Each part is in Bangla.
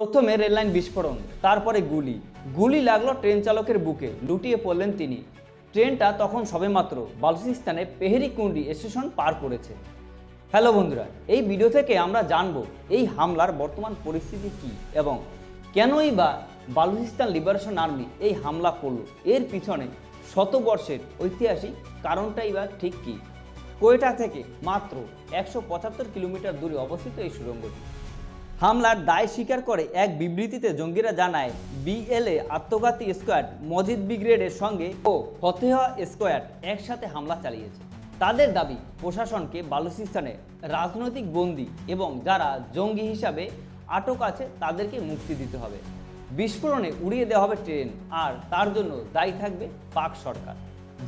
প্রথমে রেললাইন বিস্ফোরণ, তারপরে গুলি। গুলি লাগল ট্রেন চালকের বুকে, লুটিয়ে পড়লেন তিনি। ট্রেনটা তখন সবেমাত্র বালুচিস্তানে পেহেরিকুন্ডি স্টেশন পার করেছে। হ্যালো বন্ধুরা, এই ভিডিও থেকে আমরা জানব এই হামলার বর্তমান পরিস্থিতি কী এবং কেনই বা বালুচিস্তান লিবারেশন আর্মি এই হামলা করল? এর পিছনে শতবর্ষের ঐতিহাসিক কারণটাই বা ঠিক কী? কোয়েটা থেকে মাত্র একশো পঁচাত্তর কিলোমিটার দূরে অবস্থিত এই সুড়ঙ্গটি। হামলার দায় স্বীকার করে এক বিবৃতিতে জঙ্গিরা জানায়, বিএলএ আত্মঘাতী স্কোয়াড মজিদ ব্রিগেডের সঙ্গে ও ফতেহা স্কোয়াড একসাথে হামলা চালিয়েছে। তাদের দাবি, প্রশাসনকে বালুচিস্তানে রাজনৈতিক বন্দী এবং যারা জঙ্গি হিসাবে আটক আছে, তাদেরকে মুক্তি দিতে হবে। বিস্ফোরণে উড়িয়ে দেওয়া হবে ট্রেন, আর তার জন্য দায়ী থাকবে পাক সরকার।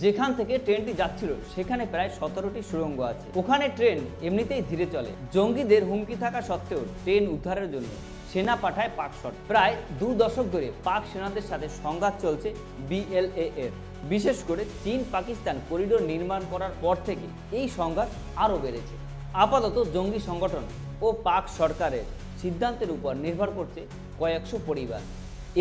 যেখান থেকে ট্রেনটি যাচ্ছিল, সেখানে প্রায় সতেরোটি সুড়ঙ্গ আছে। ওখানে ট্রেন এমনিতেই ধীরে চলে। জঙ্গিদের হুমকি থাকা সত্ত্বেও ট্রেন উদ্ধারের জন্য সেনা পাঠায় পাক সরকার। প্রায় দু দশক ধরে পাক সেনাদের সাথে সংঘাত চলছে বিএলএ এর বিশেষ করে চীন পাকিস্তান করিডোর নির্মাণ করার পর থেকে এই সংঘাত আরও বেড়েছে। আপাতত জঙ্গি সংগঠন ও পাক সরকারের সিদ্ধান্তের উপর নির্ভর করছে কয়েকশো পরিবার।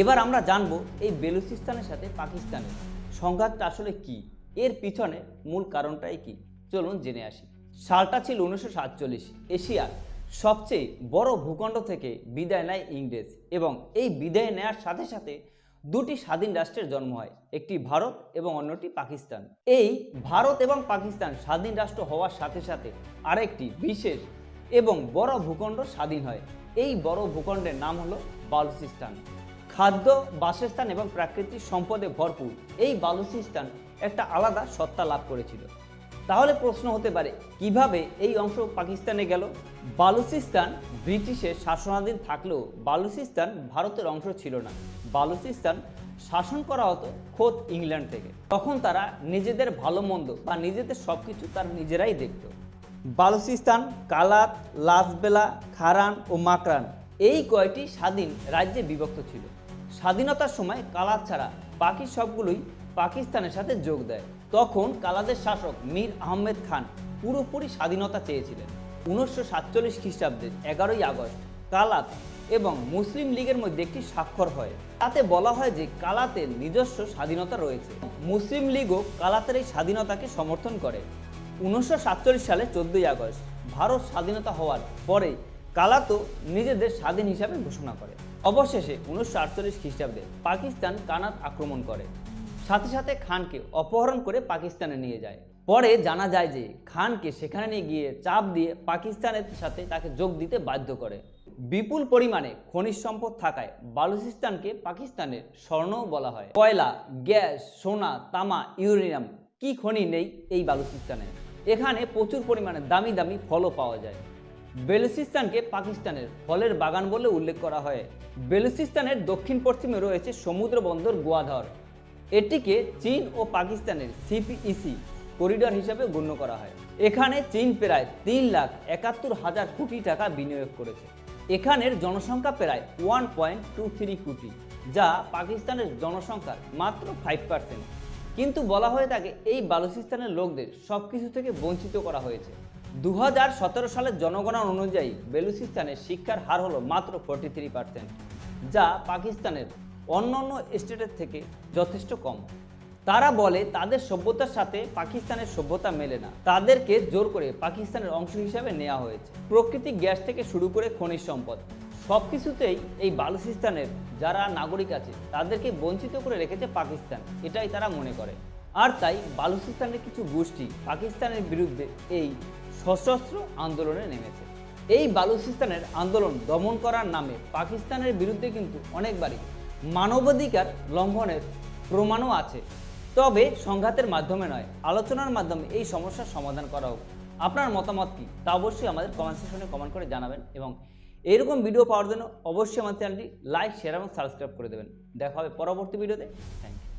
এবার আমরা জানব এই বেলুচিস্তানের সাথে পাকিস্তানের সংঘাতটা আসলে কি? এর পিছনে মূল কারণটাই কি? চলুন জেনে আসি। সালটা ছিল উনিশশো সাতচল্লিশ এশিয়ার সবচেয়ে বড় ভূখণ্ড থেকে বিদায় নেয় ইংরেজ এবং এই বিদায় নেয়ার সাথে সাথে দুটি স্বাধীন রাষ্ট্রের জন্ম হয়, একটি ভারত এবং অন্যটি পাকিস্তান। এই ভারত এবং পাকিস্তান স্বাধীন রাষ্ট্র হওয়ার সাথে সাথে আরেকটি বিশেষ এবং বড় ভূখণ্ড স্বাধীন হয়। এই বড় ভূখণ্ডের নাম হলো বালুচিস্তান। খাদ্য, বাসস্থান এবং প্রাকৃতিক সম্পদে ভরপুর। এই বালুচিস্তান একটা আলাদা সত্তা লাভ করেছিল। তাহলে প্রশ্ন হতে পারে, কীভাবে এই অংশ পাকিস্তানে গেল? বালুচিস্তান ব্রিটিশের শাসনাধীন থাকলেও বালুচিস্তান ভারতের অংশ ছিল না। বালুচিস্তান শাসন করা হতো খোদ ইংল্যান্ড থেকে। তখন তারা নিজেদের ভালো মন্দ বা নিজেদের সব কিছু তারা নিজেরাই দেখত। বালুচিস্তান কালাত লাসবেলা খারান ও মাকরান এই কয়টি স্বাধীন রাজ্যে বিভক্ত ছিল। স্বাধীনতার সময় কালাত ছাড়া বাকি সবগুলোই পাকিস্তানের সাথে যোগ দেয়। তখন কালাদের শাসক মীর আহমেদ খান পুরোপুরি স্বাধীনতা চেয়েছিলেন। উনিশশো সাতচল্লিশ খ্রিস্টাব্দের এগারোই আগস্ট কালাত এবং মুসলিম লীগের মধ্যে একটি স্বাক্ষর হয়। তাতে বলা হয় যে কালাতের নিজস্ব স্বাধীনতা রয়েছে। মুসলিম লীগও কালাতের এই স্বাধীনতাকে সমর্থন করে। উনিশশো সাতচল্লিশ সালে চোদ্দই আগস্ট ভারত স্বাধীনতা হওয়ার পরে কালাতো নিজেদের স্বাধীন হিসাবে ঘোষণা করে। অবশেষে উনিশশো আটচল্লিশ খ্রিস্টাব্দে পাকিস্তান কানাত আক্রমণ করে। সাথে সাথে খানকে অপহরণ করে পাকিস্তানে নিয়ে যায়। পরে জানা যায় যে খানকে সেখানে নিয়ে গিয়ে চাপ দিয়ে পাকিস্তানের সাথে তাকে যোগ দিতে বাধ্য করে। বিপুল পরিমাণে খনিজ সম্পদ থাকায় বালুচিস্তানকে পাকিস্তানের স্বর্ণও বলা হয়। কয়লা, গ্যাস, সোনা, তামা, ইউরেনিয়াম, কি খনি নেই এই বালুচিস্তানে? এখানে প্রচুর পরিমাণে দামি দামি ফলও পাওয়া যায়। বেলুচিস্তানকে পাকিস্তানের ফলের বাগান বলে উল্লেখ করা হয়। বেলুচিস্তানের দক্ষিণ পশ্চিমে রয়েছে সমুদ্র বন্দর গোয়াধর। এটিকে চীন ও পাকিস্তানের সিপিইসি করিডর হিসাবে গণ্য করা হয়। এখানে চীন প্রায় তিন লাখ একাত্তর হাজার কোটি টাকা বিনিয়োগ করেছে। এখানের জনসংখ্যা প্রায় ওয়ান পয়েন্ট টু থ্রি কোটি, যা পাকিস্তানের জনসংখ্যার মাত্র ফাইভ পার্সেন্ট কিন্তু বলা হয়ে থাকে, এই বালুচিস্তানের লোকদের সব কিছু থেকে বঞ্চিত করা হয়েছে। দু হাজার সতেরো সালের জনগণনা অনুযায়ী বেলুচিস্তানের শিক্ষার হার হলো মাত্র ফোর্টি থ্রি পার্সেন্ট যা পাকিস্তানের অন্যান্য স্টেটের থেকে যথেষ্ট কম। তারা বলে তাদের সভ্যতার সাথে পাকিস্তানের সভ্যতা মেলে না। তাদেরকে জোর করে পাকিস্তানের অংশ হিসাবে নেওয়া হয়েছে। প্রকৃতিক গ্যাস থেকে শুরু করে খনিজ সম্পদ সব কিছুতেই এই বালুচিস্তানের যারা নাগরিক আছে, তাদেরকে বঞ্চিত করে রেখেছে পাকিস্তান। এটাই তারা মনে করে। আর তাই বালুচিস্তানের কিছু গোষ্ঠী পাকিস্তানের বিরুদ্ধে এই সশস্ত্র আন্দোলনে নেমেছে। এই বালুচিস্তানের আন্দোলন দমন করার নামে পাকিস্তানের বিরুদ্ধে কিন্তু অনেকবারই মানবাধিকার লঙ্ঘনের প্রমাণও আছে। তবে সংঘাতের মাধ্যমে নয়, আলোচনার মাধ্যমে এই সমস্যার সমাধান করা হোক। আপনার মতামত কী? তা অবশ্যই আমাদের কমেন্ট সেকশনে কমেন্ট করে জানাবেন এবং এরকম ভিডিও পাওয়ার জন্য অবশ্যই আমার চ্যানেলটি লাইক শেয়ার এবং সাবস্ক্রাইব করে দেবেন। দেখা হবে পরবর্তী ভিডিওতে থ্যাংক ইউ